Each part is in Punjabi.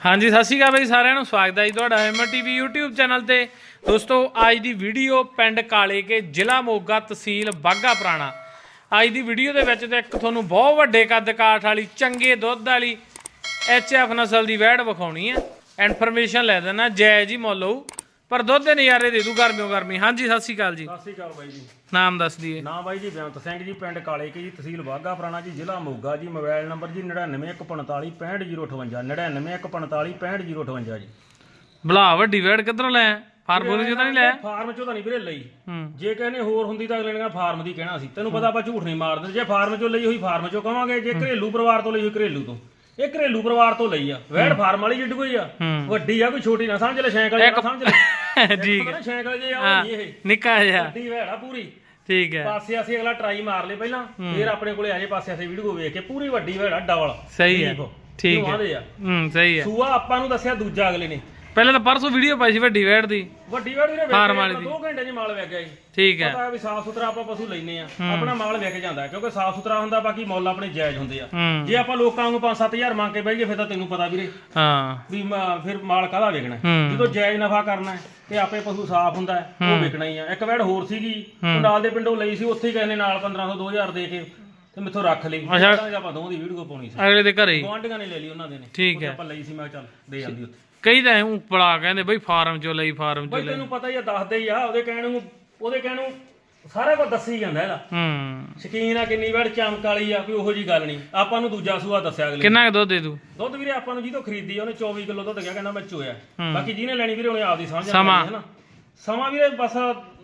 ਹਾਂਜੀ, ਸਤਿ ਸ਼੍ਰੀ ਅਕਾਲ ਬਈ ਸਾਰਿਆਂ ਨੂੰ। ਸਵਾਗਤ ਹੈ ਜੀ ਤੁਹਾਡਾ ਐਮਰ ਟੀਵੀ YouTube ਚੈਨਲ ਤੇ। ਦੋਸਤੋ, ਅੱਜ ਦੀ ਵੀਡੀਓ ਪਿੰਡ ਕਾਲੇ ਕੇ ਜ਼ਿਲ੍ਹਾ ਮੋਗਾ, ਤਹਿਸੀਲ ਬਾਗਾ ਪੁਰਾਣਾ। ਅੱਜ ਦੀ ਵੀਡੀਓ ਦੇ ਵਿੱਚ ਤੇ ਇੱਕ ਤੁਹਾਨੂੰ ਬਹੁਤ ਵੱਡੇ ਕੱਦ ਕਾਠ ਵਾਲੀ, ਚੰਗੇ ਦੁੱਧ ਵਾਲੀ ਐਚਐਫ ਨਸਲ ਦੀ ਵੈੜ ਵਿਖਾਉਣੀ ਹੈ। ਇਨਫੋਰਮੇਸ਼ਨ ਲੈ ਦੇਣਾ ਜੈ ਜੀ ਮੋਲੋ ਪਰ ਦੁੱਧ ਦੇ ਨਜ਼ਾਰੇ ਦੇ ਦੂ ਗਰਮੀਓ ਗਰਮੀ। ਹਾਂਜੀ ਸਤਿ ਸ਼੍ਰੀ ਅਕਾਲ ਜੀ। ਸਤਿ ਸ਼੍ਰੀ ਅਕਾਲ ਬਾਈ ਜੀ। ਨਾਮ ਦੱਸ ਦਈਏ। ਨਾਮ ਬਾਈ ਜੀ ਬੇਅੰਤ ਸਿੰਘ ਜੀ ਪਿੰਡ ਕਾਲੇ ਕੇ ਜੀ ਤਹਿਸੀਲ ਬਾਗਾ ਪੁਰਾਣਾ ਜੀ ਜ਼ਿਲ੍ਹਾ ਮੋਗਾ ਜੀ ਮੋਬਾਈਲ ਨੰਬਰ ਜੀ 991545 65058 991545 65058 ਜੀ। ਬਲਾ ਵੱਡੀ ਵੈੜ ਕਿੱਧਰੋਂ ਲੈ? ਫਾਰਮੂਲੇ ਚ ਤਾਂ ਨਹੀਂ ਲੈ? ਫਾਰਮ ਚੋਂ ਤਾਂ ਨਹੀਂ ਵੀਰੇ ਲਈ। ਜੇ ਕਹਿੰਦੇ ਹੋਰ ਹੁੰਦੀ ਤਾਂ ਅਗਲੇ ਨੇ ਫਾਰਮ ਦੀ ਕਹਿਣਾ ਸੀ। ਤੈਨੂੰ ਪਤਾ ਆਪਾਂ ਝੂਠ ਨਹੀਂ ਮਾਰਦੇ। ਜੇ ਫਾਰਮ ਚੋਂ ਲਈ ਹੋਈ ਫਾਰਮ ਚੋਂ ਕਵਾਂਗੇ। ਜੇ ਘਰੇਲੂ ਪਰਿਵਾਰ ਤੋਂ ਲਈ ਹੋਈ ਘਰੇਲੂ ਤੋਂ। ਇਹ ਘਰੇਲੂ ਪਰਿਵਾਰ ਤੋਂ ਲਈ ਆ। ਵੈੜ ਫਾਰਮ ਵਾਲੀ ਜਿੱਡ ਕੋਈ ਆ। ਵੱਡੀ ਆ ਕੋਈ ਛੋਟੀ ਨਾ ਸਮਝ ਲੈ ਸਾਈਕਲ ਨਾ ਸਮਝ ਲੈ। ਠੀਕ ਹੈ। ਸਾਈਕਲ ਜੇ ਆ ਇਹ। ਨਿੱਕਾ ਜਿਹਾ। ਵੱਡੀ ਵੈੜ ਪੂਰੀ। ਠੀਕ ਹੈ। ਪਾਸੇ ਅਸੀਂ ਅਗਲਾ ਟਰਾਈ ਮਾਰ ਲੇ ਪਹਿਲਾਂ ਫਿਰ ਆਪਣੇ ਕੋਲੇ ਆ ਜੇ ਪਾਸੇ ਅਸੀਂ ਵੀਡੀਓ ਵੇਖ ਕੇ ਪੂਰੀ ਵੱਡੀ ਵੈੜ ਡਬਲ। ਸਹੀ ਹੈ। ਠੀਕ ਹੈ। ਹੂੰ ਸਹੀ ਹੈ। ਸੂਆ ਆਪਾਂ ਨੂੰ ਦੱਸਿਆ ਦੂਜਾ ਅਗਲੇ ਨੇ। ਪਹਿਲਾਂ ਤਾਂ ਪਰਸੋਂ ਵੀਡੀਓ ਪਾਈ ਸੀ ਵੱਡੀ ਵੈੜ ਦੀ। ਵੱਡੀ ਵੈੜ ਫਾਰਮ ਵੇਖ ਵਾਲੀ ਦੀ। 2 ਘੰਟੇ 'ਚ ਮਾਲ ਵਿਕ ਗਿਆ ਜੀ। ਠੀਕ ਹੈ। ਪਤਾ ਵੀ ਸਾਫ਼ ਸੁਥਰਾ ਆਪਾਂ ਪਸ਼ੂ ਲੈਨੇ ਆ ਆਪਣਾ ਮਾਲ ਵਿਕ ਜਾਂਦਾ ਕਿਉਂਕਿ ਸਾਫ਼ ਸੁਥਰਾ ਹੁੰਦਾ ਬਾਕੀ ਮੁੱਲ ਆਪਣੇ ਜਾਇਜ਼ ਹੁੰਦੇ ਆ। ਜੇ ਆਪਾਂ ਲੋਕਾਂ ਨੂੰ 5-7000 ਮੰਗ ਕੇ ਬਹਿ ਫਿਰ ਤਾਂ ਤੈਨੂੰ ਪਤਾ ਵੀਰੇ ਹਾਂ। ਵੀ ਫਿਰ ਮਾਲ ਕਾਹਦਾ ਵਿਕਣਾ। ਜਦੋਂ ਜਾਇਜ਼ ਨਫਾ ਕਰਨਾ ਹੈ ਤੇ ਆਪੇ ਪਸ਼ੂ ਸਾਫ਼ ਹੁੰਦਾ ਹੈ ਉਹ ਵਿਕਣਾ ਹੀ ਆ। ਇੱਕ ਵੈੜ ਹੋਰ ਸੀਗੀ ਨਾਲ ਦੇ ਪਿੰਡੋਂ ਲਈ ਸੀ ਉੱਥੇ ਹੀ ਕਹਿੰਦੇ ਨਾਲ 1500 2000 ਦੇ ਕੇ ਤੇ ਮੈਥੋਂ ਰੱਖ ਲਈ। ਅੱਛਾ। ਤਾਂ ਆਪਾਂ ਦੋਵਾਂ ਦੀ ਵੀਡੀਓ ਪਾਉਣੀ ਸੀ। ਅਗਲੇ ਦੇ ਘਰੇ ਹੀ। ਗੁਆਂਢੀਆਂ ਨੇ ਲੈ ਲਈ ਉਹਨਾਂ ਦੇ ਨੇ। ਠੀਕ ਹੈ। ਆਪਾਂ ਲਈ ਸੀ ਮੈਂ ਕਿਹਾ ਚੱਲ ਦੇ ਜਾਂਦੀ ਉੱਥੇ। ਕਈ ਤਾਂ ਐਂ ਬੜਾ ਕਹਿੰਦੇ ਬਈ ਫਾਰਮ ਚੋਂ ਲਈ ਫਾਰਮ ਚੋਂ ਬਈ ਲਈ। ਤੈਨੂੰ ਪਤਾ ਹੀ ਆ ਦੱਸਦੇ ਹੀ ਆ ਉਹਦੇ ਕਹਿਣ ਨੂੰ ਉਹਦੇ ਕਹਿਣ ਨੂੰ ਸਾਰਾ ਕੁਝ ਦੱਸੀ ਜਾਂਦਾ ਇਹਦਾ। ਹੂੰ। ਸ਼ਕੀਨ ਆ ਕਿੰਨੀ ਵਾਰ ਚਮਕ ਵਾਲੀ ਆ ਕੋਈ ਉਹੋ ਜੀ ਗੱਲ ਨਹੀਂ। ਆਪਾਂ ਨੂੰ ਦੂਜਾ ਸੂਆ ਦੱਸਿਆ ਅਗਲੇ ਕਿੰਨਾ ਕੁ ਦੁੱਧ ਦੇ ਦੂ ਦੁੱਧ ਵੀਰੇ ਆਪਾਂ ਨੂੰ ਜਿਹਤੋਂ ਖਰੀਦੀ ਆ ਉਹਨੇ 24 ਕਿਲੋ ਦੁੱਧ ਗਿਆ ਕਹਿੰਦਾ ਮੈਂ ਚੋਇਆ। ਬਾਕੀ ਜਿਹਨੇ ਲੈਣੀ ਵੀਰੇ ਉਹਨੇ ਆਪਦੀ ਸਮਝ ਸਮਾਂ। ਹੈ ਨਾ। ਸਮਾਂ ਵੀਰੇ ਬਸ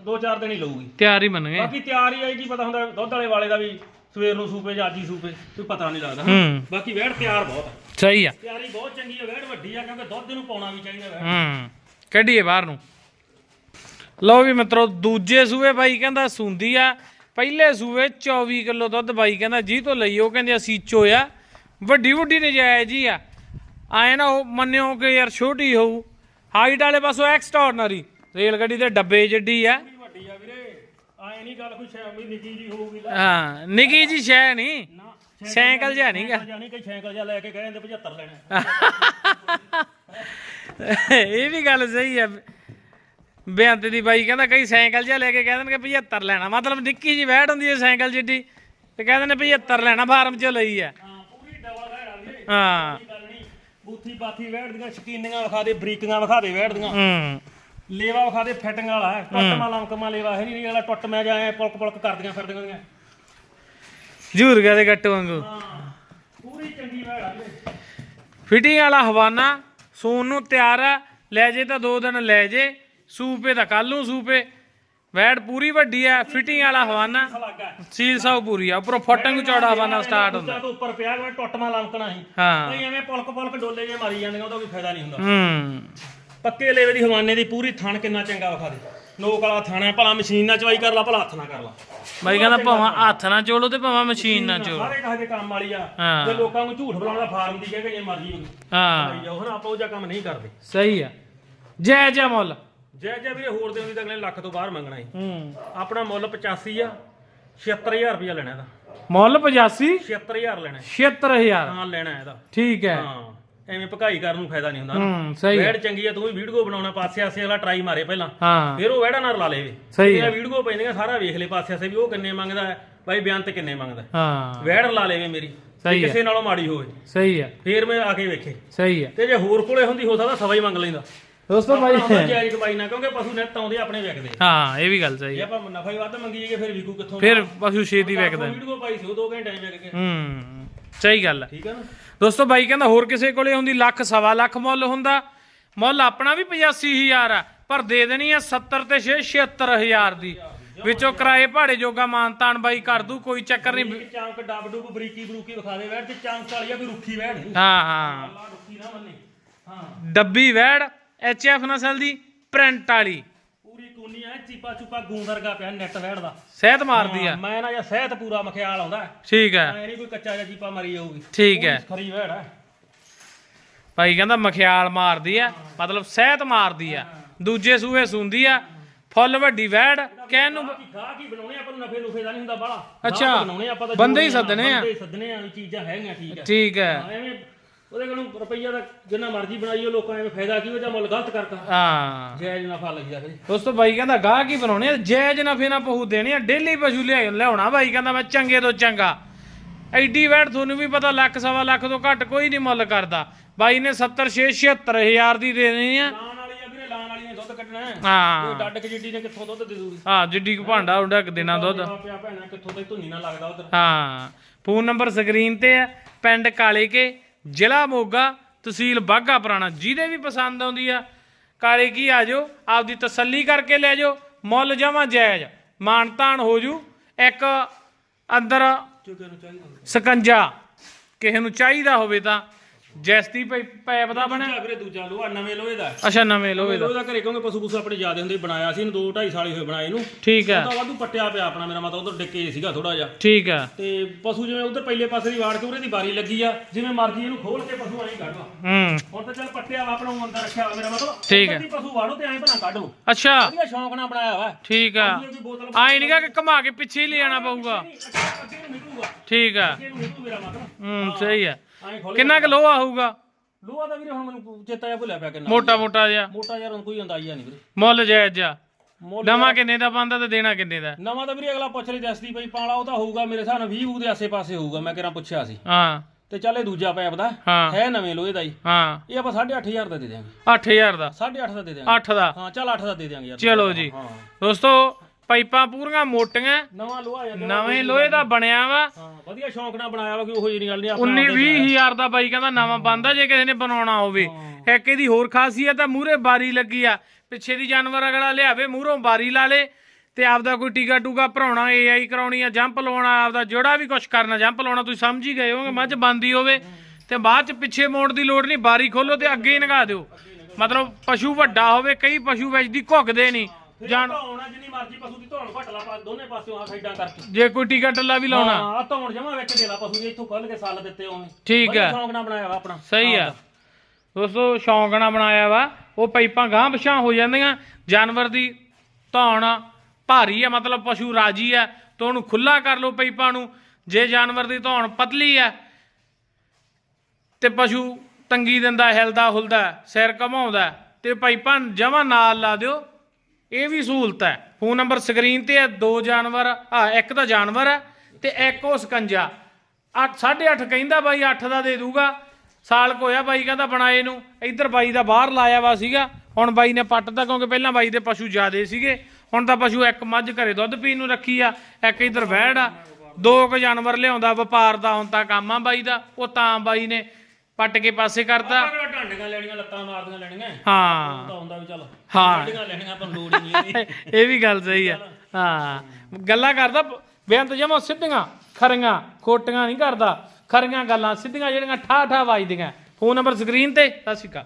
2-4 ਦਿਨ ਹੀ ਲਊਗੀ। ਤਿਆਰ ਹੀ ਬਣ ਗਏ ਬਾਕੀ ਤਿਆਰ ਹੀ ਆਈ ਕੀ ਪਤਾ ਹੁੰਦਾ ਦੁੱਧ ਵਾਲੇ ਵਾਲੇ ਦਾ ਵੀ ਸਵੇਰ ਨੂੰ ਸੂਪੇ ਜਾਂ ਅੱਜ ਹੀ ਸੂਪੇ ਕੋਈ ਪਤਾ ਨਹੀਂ ਲੱਗਦਾ ਹੂੰ। ਬਾਕੀ ਵੈੜ ਤਿਆਰ ਬਹੁਤ ਆ। ਸਹੀ ਆ। ਤਿਆਰੀ ਬਹੁਤ ਚੰਗੀ ਆ ਵੈੜ ਵੱਡੀ ਆ ਕਿਉਂਕਿ ਦੁੱਧ ਨੂੰ ਪਾਉਣਾ ਵੀ ਚਾਹੀਦਾ ਵੈੜ। ਹੂੰ ਕੱਢੀਏ ਬਾਹਰ ਨੂੰ। ਲਓ ਵੀ ਮਿੱਤਰੋ ਦੂਜੇ ਸੂਏ ਬਾਈ ਕਹਿੰਦਾ ਸੁੰਦੀ ਆ ਪਹਿਲੇ ਸੂਏ 24 ਕਿਲੋ ਦੁੱਧ ਬਾਈ ਕਹਿੰਦਾ ਜੀ ਤੋਂ ਲਈ ਉਹ ਕਹਿੰਦੇ ਅਸੀਂ ਚੋਇਆ ਵੱਡੀ ਵੱਡੀ ਨਜਾਇਜ਼ ਜੀ ਆ। ਆਏ ਨਾ ਉਹ ਮੰਨਿਓ ਕਿ ਯਾਰ ਛੋਟੀ ਹੋਊ। ਹਾਈਟ ਵਾਲੇ ਪਾਸੋਂ ਐਕਸਟਰਾਰਨਰੀ ਰੇਲ ਗੱਡੀ ਦੇ ਡੱਬੇ ਜਿੱਡੀ ਆ। ਆਏ ਨਹੀਂ ਗੱਲ ਕੋਈ ਸ਼ੈ ਵੀ ਨਿੱਕੀ ਜੀ ਹੋਊਗੀ ਲੈ। ਹਾਂ ਨਿੱਕੀ ਜੀ ਸ਼ੈ ਨਹੀਂ। ਨਾ ਸਾਈਕਲ ਜਿਹਾ ਨੀਗਾ ਜਾਨੀ ਕਿ ਸਾਈਕਲ ਜਿਹਾ ਲੈ ਕੇ ਗਏ ਜਾਂਦੇ 75 ਲੈਣਾ। ਇਹ ਵੀ ਗੱਲ ਸਹੀ ਆ। ਬੇਅੰਤ ਦੀ ਬਾਈ ਕਹਿੰਦਾ ਕਈ ਸਾਈਕਲ ਜਿਹਾ ਲੈ ਕੇ ਕਹਿ ਦੇਣਗੇ 75 ਲੈਣਾ। ਮਤਲਬ ਨਿੱਕੀ ਜੀ ਵੈਟ ਹੁੰਦੀ ਹੈ ਸਾਈਕਲ ਜਿੱਡੀ। ਤੇ ਕਹਿ ਦਿੰਦੇ 75 ਲੈਣਾ ਫਾਰਮ ਚੋਂ ਲਈ ਆ। ਹਾਂ ਪੂਰੀ ਡਬਲ ਵੀਰੇ। ਹਾਂ। ਕੋਈ ਗੱਲ ਨਹੀਂ। ਬੂਥੀ ਬਾਥੀ ਦੀਆਂ ਸ਼ਕੀਨੀਆਂ ਵਿਖਾ ਦੇ ਬਰੀਕੀਆਂ ਵਿਖਾ ਦੇ ਦੀਆਂ। ਹੂੰ। ਲੇਵਾ ਵਿਖਾ ਦੇ ਫਿਟਿੰਗ ਵਾਲਾ ਹੈ। ਟੁੱਟਮਾ ਲਮਕਮਾ ਲੇਵਾ ਹੈ ਨਹੀਂ ਅਗਲਾ ਟੁੱਟ ਮੈਂ ਜਾਏ ਪੁਲਕ ਪੁਲਕ ਕਰਦੀਆਂ ਫਿਰਦੀਆਂ ਉਹਦੀਆਂ ਜੂਰ ਗਿਆ ਦੇ ਗੱਟ ਵਾਂਗੂ। ਪੂਰੀ ਚੰਗੀ ਵੈੜ ਆ ਵੀਰੇ। ਫਿਟਿੰਗ ਵਾਲਾ ਹਵਾਨਾ ਸੂਨ ਨੂੰ ਤਿਆਰ ਆ ਲੈ ਜੇ ਤਾਂ ਦੋ ਦਿਨ ਲੈ ਜੇ ਸੂਪੇ ਤਾਂ ਕੱਲ ਨੂੰ ਸੂਪੇ। ਵੈਟ ਪੂਰੀ ਵੱਡੀ ਆ ਫਿਟਿੰਗ ਵਾਲਾ ਹਵਾਨਾ ਸੀਲ ਸਾਉ ਪੂਰੀ ਆ ਉੱਪਰੋਂ ਫਟਣ ਨੂੰ ਚੌੜਾ ਹਵਾਨਾ ਸਟਾਰਟ ਹੁੰਦਾ। ਤੋਂ ਉੱਪਰ ਪਿਆ ਟੁੱਟਮਾ ਲਮਕਣਾ ਸੀ। ਹਾਂ। ਨਹੀਂ ਐਵੇਂ ਪੁਲਕ ਪੁਲਕ ਡੋਲੇ ਜੇ ਮਾਰੀ ਜਾਂਦੀਆਂ ਉਹਦਾ ਕੋਈ ਫਾਇਦਾ ਨਹੀਂ ਹੁੰਦਾ। ਹੂੰ। ਪੱਕੇ ਲੇਵੇ ਦੀ ਹਵਾਨੇ ਦੀ ਪੂਰੀ ਥਣ ਕਿੰਨਾ ਚੰਗਾ ਵਿਖਾ ਦੇ। ਨੋਕ ਵਾਲਾ ਥਣ ਭਲਾ ਮਸ਼ੀਨ ਨਾਲ ਚਵਾਈ ਕਰ ਲਾ ਭਲਾ ਹੱਥ ਨਾਲ ਕਰ ਲਾ। ਬਾਈ ਕਹਿੰਦਾ ਭਾਵੇਂ ਹੱਥ ਨਾਲ ਚੋਲੋ ਤੇ ਭਾਵੇਂ ਮਸ਼ੀਨ ਨਾਲ ਚੋਲੋ। ਸਾਰੇ ਕਹੇ ਕੰਮ ਵਾਲੀ ਆ। ਹਾਂ। ਲੋਕਾਂ ਨੂੰ ਝੂਠ ਬੁਲਾਉਣ ਦਾ ਫਾਰਮ ਦੀ ਕਹਿ ਕੇ ਜੇ ਮਰਜ਼ੀ ਹਾਂ। ਜਾਓ ਹੁਣ ਆਪਾਂ ਉਹ ਜਿਹਾ ਕੰਮ ਨਹੀਂ ਕਰਦੇ। ਸਹੀ ਆ। ਜੈ ਜੈ ਮੁੱਲ। ਜੈ ਜੈ ਵੀਰੇ ਹੋਰ ਦੇ ਹੁੰਦੀ ਤਾਂ ਅਗਲੇ ਲੱਖ ਤੋਂ ਬਾਹਰ ਮੰਗਣਾ ਸੀ। ਹੂੰ। ਆਪਣਾ ਮੁੱਲ 85 ਆ 76000 ਰੁਪਇਆ ਲੈਣਾ ਇਹਦਾ। ਮੁੱਲ 85 76000 ਲੈਣਾ। ਹੈ। 76000 ਹਾਂ ਲੈਣਾ ਇਹਦਾ। ਠੀਕ ਹੈ। ਹਾਂ। ਐਵੇਂ ਭਕਾਈ ਕਰਨ ਨੂੰ ਫਾਇਦਾ ਨਹੀਂ ਹੁੰਦਾ ਹੂੰ ਸਹੀ ਹੈ ਵੈੜ ਚੰਗੀ ਆ ਤੂੰ ਵੀ ਵੀਡੀਓ ਬਣਾਉਣਾ ਪਾਸੇ ਆਸੇ ਵਾਲਾ ਟਰਾਈ ਮਾਰੇ ਪਹਿਲਾਂ। ਹਾਂ। ਫਿਰ ਉਹ ਵੈੜਾ ਨਾਲ ਲਾ ਲੇਵੇ ਸਹੀ ਹੈ ਇਹ ਵੀਡੀਓ ਪੈਂਦੀਆਂ ਸਾਰਾ ਵੇਖ ਲੈ ਪਾਸੇ ਆਸੇ ਵੀ ਉਹ ਕਿੰਨੇ ਮੰਗਦਾ ਹੈ। ਬਾਈ ਬਿਆਨ ਤੇ ਕਿੰਨੇ ਮੰਗਦਾ ਹੈ। ਹਾਂ। ਵੈੜ ਲਾ ਲੇਵੇ ਮੇਰੀ ਸਹੀ ਹੈ। ਕਿਸੇ ਨਾਲੋਂ ਮਾੜੀ ਹੋਵੇ। ਸਹੀ ਹੈ ਫੇਰ ਮੈਂ ਆ ਕੇ ਵੇਖੇ। ਸਹੀ ਹੈ ਤੇ ਜੇ ਹੋਰ ਕੋਲੇ ਹੁੰਦੀ ਹੋ ਸਕਦਾ ਸਵਾ ਹੀ ਮੰਗ ਲੈਂਦਾ। ਦੋਸਤੋ ਬਾਈ। ਜਾਇਜ਼ ਕਮਾਈ ਨਾ ਕਿਉਂਕਿ ਪਸ਼ੂ ਨੈਟ ਆਉਂਦੇ ਆਪਣੇ ਵਿਕਦੇ ਹਾਂ ਇਹ ਵੀ ਗੱਲ ਸਹੀ ਜੇ ਹੈ ਆਪਾਂ ਨਫਾ ਹੀ ਵੱਧ ਮੰਗੀ ਜਾਈਏ ਫਿਰ ਵਿਕੂ ਕਿੱਥੋਂ ਫਿਰ ਪਸ਼ੂ ਛੇਤੀ ਵਿਕਦਾ ਵੀਡੀਓ ਪਾਈ ਸੀ ਉਹ 2 ਘੰਟੇ ਵਿੱਚ ਵਿਕ ਗਿਆ ਹੂੰ। ਸਹੀ ਗੱਲ ਹੈ। ਠੀਕ ਹੈ ਨਾ? ਦੋਸਤੋ ਬਾਈ ਕਹਿੰਦਾ ਹੋਰ ਕਿਸੇ ਕੋਲੇ ਹੁੰਦੀ ਲੱਖ ਸਵਾ ਲੱਖ ਮੁੱਲ ਹੁੰਦਾ। ਮੁੱਲ ਆਪਣਾ ਵੀ 85000 ਆ ਪਰ ਦੇ ਦੇਣੀ ਆ 70 ਤੇ 6 76000 ਦੀ। ਵਿੱਚੋਂ ਕਿਰਾਏ ਭਾੜੇ ਜੋਗਾ ਮਾਨਤਾਨ ਬਾਈ ਕਰ ਦੂ ਕੋਈ ਚੱਕਰ ਨਹੀਂ। ਚੌਂਕ ਡੱਬ ਡੁੱਬ ਬਰੀਕੀ ਬਰੂਕੀ ਵਿਖਾ ਦੇ ਵੈੜ ਤੇ ਚੌਂਕ ਵਾਲੀ ਆ ਕੋਈ ਰੁੱਖੀ ਵੈੜ ਹਾਂ ਹਾਂ। ਅੱਲਾ ਰੁੱਖੀ ਨਾ ਮੰਨੇ। ਹਾਂ। ਡੱਬੀ ਵੈੜ ਐਚਐਫ ਨਸਲ ਦੀ ਪ੍ਰਿੰਟ ਵਾਲੀ। ਐ ਚੀਪਾ ਚੁਪਾ ਗੂੰ ਵਰਗਾ ਪਿਆ ਨੈਟ ਵੈੜ ਦਾ। ਸਿਹਤ ਮਾਰਦੀ ਆ। ਮੈਂ ਨਾ ਜਾਂ ਸਿਹਤ ਪੂਰਾ ਮਖਿਆਲ ਆਉਂਦਾ। ਐ ਠੀਕ ਹੈ ਨਹੀਂ ਕੋਈ ਕੱਚਾ ਜਿਹਾ ਚੀਪਾ ਮਰੀ ਜਾਊਗੀ। ਠੀਕ ਹੈ ਖਰੀ ਵੈੜ ਐ ਭਾਈ ਕਹਿੰਦਾ ਮਖਿਆਲ ਮਾਰਦੀ ਆ ਮਤਲਬ ਸਿਹਤ ਮਾਰਦੀ ਆ। ਦੂਜੇ ਸੂਏ ਸੁੰਦੀ ਆ ਫੁੱਲ ਵੱਡੀ ਵੈੜ ਕਹਿਣ ਨੂੰ ਗਾਹ ਕੀ ਬਣਾਉਣੇ ਆਪਾਂ ਨੂੰ ਨਫੇ ਨੁਫੇ ਦਾ ਨਹੀਂ ਹੁੰਦਾ ਬਾਲਾ ਅੱਛਾ। ਬਣਾਉਣੇ ਆਪਾਂ ਤਾਂ ਬੰਦੇ ਹੀ ਜੋ ਸੱਦਣੇ ਆ। ਬੰਦੇ ਹੀ ਸੱਦਣੇ ਆ ਵੀ ਚੀਜ਼ਾਂ ਹੈਗੀਆਂ ਠੀਕ ਐ ਠੀਕ ਹੈ ਹਾਂ, ਐਵੇਂ ਉਹਦੇ ਕੋਲੋਂ ਰੁਪਈਆ ਦਾ ਜਿੰਨਾ ਮਰਜ਼ੀ ਬਣਾਈਓ ਲੋਕਾਂ ਐਵੇਂ ਫਾਇਦਾ ਕੀ ਜਾਂ ਮੁੱਲ ਗਲਤ ਕਰਤਾ। ਹਾਂ। ਜਾਇਜ਼ ਨਫਾ ਲੱਗਦਾ ਫਿਰ ਦੋਸਤੋ ਬਾਈ ਕਹਿੰਦਾ ਗਾਹ ਕੀ ਬਣਾਉਣੇ ਆ? ਜਾਇਜ਼ ਨਫੇ ਨਾਲ ਪਹੂ ਦੇਣੇ ਆ। ਡੇਲੀ ਪਸ਼ੂ ਲਿਆ ਲਿਆਉਣਾ ਬਾਈ ਕਹਿੰਦਾ ਮੈਂ ਚੰਗੇ ਤੋਂ ਚੰਗਾ। ਐਡੀ ਵੈਟ ਤੁਹਾਨੂੰ ਵੀ ਪਤਾ ਲੱਖ ਸਵਾ ਲੱਖ ਤੋਂ ਘੱਟ ਕੋਈ ਨਹੀਂ ਮੁੱਲ ਕਰਦਾ। ਬਾਈ ਨੇ 70 6 76000 ਦੀ ਦੇ ਦੇਣੀ ਆ। ਲਾਣ ਵਾਲੀ ਆ ਵੀਰੇ ਲਾਣ ਵਾਲੀ ਨੇ ਦੁੱਧ ਕੱਢਣਾ ਹੈ। ਹਾਂ। ਡੱਡ ਕੇ ਜਿੱਡੀ ਨੇ ਕਿੱਥੋਂ ਦੁੱਧ ਦੇ ਦੂਗੀ? ਹਾਂ ਜਿੱਡੀ ਕੁ ਭਾਂਡਾ ਹੁੰਦਾ ਇੱਕ ਦਿਨਾਂ ਦੁੱਧ। ਪਿਆ ਭੈਣਾ ਕਿੱਥੋਂ ਤੇ ਧੁੰਨੀ ਨਾ ਲੱਗਦਾ ਉਧਰ। ਹਾਂ। ਫੋਨ ਨੰਬਰ ਸਕਰੀਨ ਤੇ ਆ ਪਿੰਡ ਕਾਲੇ ਕੇ। ਜ਼ਿਲ੍ਹਾ ਮੋਗਾ ਤਹਿਸੀਲ ਬਾਘਾ ਪੁਰਾਣਾ ਜਿਹਦੇ ਵੀ ਪਸੰਦ ਆਉਂਦੀ ਆ ਕਾਲੇ ਕੀ ਆ ਜਾਓ ਆਪਦੀ ਤਸੱਲੀ ਕਰਕੇ ਲੈ ਜਾਓ ਮੁੱਲ ਜਮਾ ਜਾਇਜ਼ ਮਾਣ ਤਾਣ ਹੋ ਜੂ ਇੱਕ ਅੰਦਰ। ਸਕੰਜਾ ਕਿਸੇ ਨੂੰ ਚਾਹੀਦਾ ਹੋਵੇ ਤਾਂ ਜੈਸਤੀ ਪੈਪ ਦਾ ਬਣਿਆ ਦੂਜਾ ਵੀਰੇ ਦੂਜਾ ਲੋਹਾ ਨਵੇਂ ਲੋਹੇ ਦਾ। ਹੈ। ਅੱਛਾ ਨਵੇਂ ਲੋਹੇ ਦਾ। ਲੋਹੇ ਦਾ ਘਰੇ ਕਿਉਂਕਿ ਪਸ਼ੂ ਪਸ਼ੂ ਆਪਣੇ ਜਿਆਦੇ ਹੁੰਦੇ ਬਣਾਇਆ ਸੀ ਇਹਨੂੰ 2 2.5 ਸਾਲ ਹੀ ਹੋਏ ਬਣਾਏ ਨੂੰ ਠੀਕ ਹੈ। ਤਾਂ ਵਾਧੂ ਪੱਟਿਆ ਪਿਆ ਆਪਣਾ ਮੇਰਾ ਮਤਲਬ ਉਧਰ ਡਿੱਕੇ ਸੀਗਾ ਥੋੜਾ ਜਿਹਾ। ਠੀਕ ਹੈ। ਤੇ ਪਸ਼ੂ ਜਿਵੇਂ ਉਧਰ ਪਹਿਲੇ ਪਾਸੇ ਦੀ ਵਾੜ ਕੇ ਉਰੇ ਦੀ ਬਾਰੀ ਲੱਗੀ ਆ ਜਿਵੇਂ ਮਰਜ਼ੀ ਇਹਨੂੰ ਖੋਲ ਕੇ ਪਸ਼ੂ ਐਂ ਕੱਢ ਲਾ ਹੂੰ। ਹੁਣ ਤਾਂ ਚੱਲ ਪੱਟਿਆ ਵਾ ਆਪਣਾ ਅੰਦਰ ਰੱਖਿਆ ਵਾ ਮੇਰਾ ਮਤਲਬ। ਠੀਕ ਹੈ। ਪਸ਼ੂ ਵਾੜੋ ਤੇ ਐਂ ਭਲਾ ਕੱਢ ਲਓ। ਅੱਛਾ। ਵਧੀਆ ਸ਼ੌਂਕ ਨਾਲ ਬਣਾਇਆ ਵਾ। ਠੀਕ ਆ ਕੋਈ ਬੋਤਲ ਆਈ ਨਹੀਂਗਾ ਕਿ ਘੁਮਾ ਕੇ ਪਿੱਛੇ ਹੀ ਲੈ ਜਾਣਾ ਪਊਗਾ। ਅੱਗੇ ਨੂੰ ਠੀਕ ਆ ਅੱਗੇ ਨੂੰ ਨਿਕਲੂ ਮੇਰਾ ਮਤਲਬ। ਹੂੰ ਸਹੀ ਆ ਐਂ ਖੋਲ ਕਿੰਨਾ ਕੁ ਲੋਹਾ ਹੋਊਗਾ ਲੋਹਾ ਦਾ ਵੀਰੇ ਹੁਣ ਮੈਨੂੰ ਚੇਤਾ ਜਿਹਾ ਭੁੱਲਿਆ ਪਿਆ ਕਿੰਨਾ ਮੋਟਾ ਮੋਟਾ ਜਿਹਾ। ਮੋਟਾ ਯਾਰ ਹੁਣ ਕੋਈ ਅੰਦਾਜ਼ਾ ਨਹੀਂ ਵੀਰੇ। ਮੁੱਲ ਜਾਇਜ਼ ਜਾ ਮੁੱਲ ਨਵਾਂ ਕਿੰਨੇ ਦਾ ਬੰਦਾ ਤੇ ਦੇਣਾ ਕਿੰਨੇ ਦਾ? ਨਵਾਂ ਤਾਂ ਵੀਰੇ ਅਗਲਾ ਪੁੱਛ ਲਈ ਦੱਸਦੀ ਪਈ ਪਾਲਾ ਉਹ ਤਾਂ ਹੋਊਗਾ ਮੇਰੇ ਹਿਸਾਬ ਨਾਲ 20 ਬੂ ਦੇ ਆਸੇ-ਪਾਸੇ ਹੋਊਗਾ ਮੈਂ ਕਿਹੜਾ ਪੁੱਛਿਆ ਸੀ। ਹਾਂ। ਤੇ ਚੱਲ ਇਹ ਦੂਜਾ ਪੈਪ ਦਾ ਹਾਂ। ਹੈ ਨਵੇਂ ਲੋਹੇ ਦਾ ਹੀ ਹਾਂ। ਇਹ ਆਪਾਂ 8500 ਦਾ ਦੇ ਦਿਆਂਗੇ। 8000 ਦਾ। 8.5 ਦਾ ਦੇ ਦਿਆਂਗੇ। 8 ਦਾ। ਹਾਂ ਚੱਲ 8 ਦਾ ਦੇ ਦਿਆਂਗੇ ਯਾਰ। ਚਲੋ ਜੀ। ਹਾਂ। ਦੋਸਤੋ ਪਾਈਪਾਂ ਪੂਰੀਆਂ ਮੋਟੀਆਂ ਨਵਾਂ ਲੋਹਾ ਯਾਰ ਨਵੇਂ ਲੋਹੇ ਦਾ ਬਣਿਆ ਵਾ। ਹਾਂ ਵਧੀਆ ਸ਼ੌਂਕ ਨਾਲ ਬਣਾਇਆ ਵਾ ਕਿ ਉਹੋ ਜਿਹੀ ਗੱਲ ਨਹੀਂ 19 20000 ਦਾ ਬਾਈ ਕਹਿੰਦਾ ਨਵਾਂ ਬੰਦਾ ਜੇ ਕਿਸੇ ਨੇ ਬਣਾਉਣਾ ਹੋਵੇ। ਇੱਕ ਇਹਦੀ ਹੋਰ ਖਾਸੀਅਤ ਆ ਮੂਰੇ ਬਾਰੀ ਲੱਗੀ ਆ। ਪਿੱਛੇ ਦੀ ਜਾਨਵਰ ਅਗਲਾ ਲਿਆਵੇ ਮੂਹਰੋਂ ਬਾਰੀ ਲਾ ਲੇ ਤੇ ਆਪਦਾ ਕੋਈ ਟੀਕਾ ਟੂਕਾ ਭਰਾਉਣਾ ਏਆਈ ਕਰਾਉਣੀ ਆ ਜੰਪ ਲਾਉਣਾ ਆਪਦਾ ਜਿਹੜਾ ਵੀ ਕੁਝ ਕਰਨਾ ਜੰਪ ਲਾਉਣਾ ਤੁਸੀਂ ਸਮਝ ਹੀ ਗਏ ਹੋਗੇ ਮੱਝ ਬੰਦੀ ਹੋਵੇ ਤੇ ਬਾਅਦ ਚ ਪਿੱਛੇ ਮੋੜ ਦੀ ਲੋੜ ਨਹੀਂ ਬਾਰੀ ਖੋਲੋ ਤੇ ਅੱਗੇ ਹੀ ਨਗਾ ਦਿਓ। ਮਤਲਬ ਪਸ਼ੂ ਵੱਡਾ ਹੋਵੇ ਕਈ ਪਸ਼ੂ ਵਿੱਚ ਦੀ ਘੁੱਗਦੇ ਨਹੀਂ। ਜਾਣ ਧੌਣਾ ਜਿੰਨੀ ਮਰਜ਼ੀ ਪਸ਼ੂ ਦੀ ਧੌਣ ਘੱਟ ਲਾ ਪਾ ਦੋਨੇ ਪਾਸਿਓਂ ਆ ਸਾਈਡਾਂ ਕਰਕੇ। ਜੇ ਕੋਈ ਟੀਕਾ ਟੱਲਾ ਵੀ ਲਾਉਣਾ। ਹਾਂ ਧੌਣ ਜਮਾ ਵਿੱਚ ਦੇ ਲਾ ਪਸ਼ੂ ਦੀ ਇੱਥੋਂ ਖੁੱਲ ਕੇ ਸੱਲ ਦਿੱਤੇ ਉਵੇਂ। ਠੀਕ ਵਧੀਆ ਆ। ਸ਼ੌਂਕ ਨਾਲ ਬਣਾਇਆ ਵਾ ਆਪਣਾ। ਸਹੀ ਆ। ਦੋਸਤੋ ਸ਼ੌਂਕ ਨਾਲ ਬਣਾਇਆ ਵਾ। ਉਹ ਪਾਈਪਾਂ ਗਾਂ ਪਛਾਂ ਹੋ ਜਾਂਦੀਆਂ। ਜਾਨਵਰ ਦੀ ਧੌਣ ਭਾਰੀ ਆ ਮਤਲਬ ਪਸ਼ੂ ਰਾਜੀ ਆ। ਤਾਂ ਉਹਨੂੰ ਖੁੱਲਾ ਕਰ ਲਓ ਪਾਈਪਾਂ ਨੂੰ। ਜੇ ਜਾਨਵਰ ਦੀ ਧੌਣ ਪਤਲੀ ਆ ਤੇ ਪਸ਼ੂ ਤੰਗੀ ਦਿੰਦਾ ਹਿਲਦਾ ਹੁਲਦਾ ਸਿਰ ਘਮਾਉਂਦਾ ਤੇ ਪਾਈਪਾਂ ਜਮਾ ਨਾਲ ਲਾ ਦਿਓ। ਇਹ ਵੀ ਸਹੂਲਤ ਹੈ। ਫੋਨ ਨੰਬਰ ਸਕਰੀਨ ਤੇ ਹੈ, ਦੋ ਜਾਨਵਰ, ਆ, ਇੱਕ ਤਾਂ ਜਾਨਵਰ ਹੈ ਤੇ ਇੱਕ ਉਹ ਸਕੰਜਾ। 8 8.5 ਕਹਿੰਦਾ ਬਾਈ 8 ਦਾ ਦੇ ਦੂਗਾ। ਸਾਲ ਕੁ ਬਾਈ ਕਹਿੰਦਾ ਬਣਾਏ ਨੂੰ। ਇੱਧਰ ਬਾਈ ਦਾ ਬਾਹਰ ਲਾਇਆ ਵਾ ਸੀਗਾ। ਹੁਣ ਬਾਈ ਨੇ ਪੱਟਦਾ ਕਿਉਂਕਿ ਪਹਿਲਾਂ ਬਾਈ ਦੇ ਪਸ਼ੂ ਜ਼ਿਆਦੇ ਸੀਗੇ। ਹੁਣ ਤਾਂ ਪਸ਼ੂ ਇੱਕ ਮੱਝ ਘਰੇ ਦੁੱਧ ਪੀਣ ਨੂੰ ਰੱਖੀ ਆ, ਇੱਕ ਇੱਧਰ ਵਹਿੜ ਆ। ਦੋ ਕੁ ਜਾਨਵਰ ਲਿਆਉਂਦਾ, ਵਪਾਰ ਦਾ ਹੁਣ ਤਾਂ ਕੰਮ ਆ ਬਾਈ ਦਾ। ਉਹ ਤਾਂ ਬਾਈ ਨੇ ਪੱਟ ਕੇ ਪਾਸੇ ਕਰਤਾ। ਅਗਲਾ ਢਾਂਡੀਆਂ ਲੈਣੀਆਂ ਲੱਤਾਂ ਮਾਰਦੀਆਂ ਲੈਣੀਆਂ। ਹਾਂ। ਤਾਂ ਹੁੰਦਾ ਵੀ ਚੱਲ ਹਾਂ। ਢਾਂਡੀਆਂ ਲੈਣੀਆਂ ਪਰ ਲੋੜ ਹੀ ਨਹੀਂ ਇਹ ਵੀ ਗੱਲ ਸਹੀ ਆ ਹਾਂ। ਗੱਲਾਂ ਕਰਦਾ ਬੇਅੰਤ ਜਮਾ ਸਿੱਧੀਆਂ ਖਰੀਆਂ ਖੋਟੀਆਂ ਨਹੀਂ ਕਰਦਾ। ਖਰੀਆਂ ਗੱਲਾਂ ਸਿੱਧੀਆਂ ਜਿਹੜੀਆਂ ਠਾ ਠਾ ਵੱਜਦੀਆਂ। ਫੋਨ ਨੰਬਰ ਸਕਰੀਨ ਤੇ ਸਤਿ ਸ਼੍ਰੀ ਅਕਾਲ।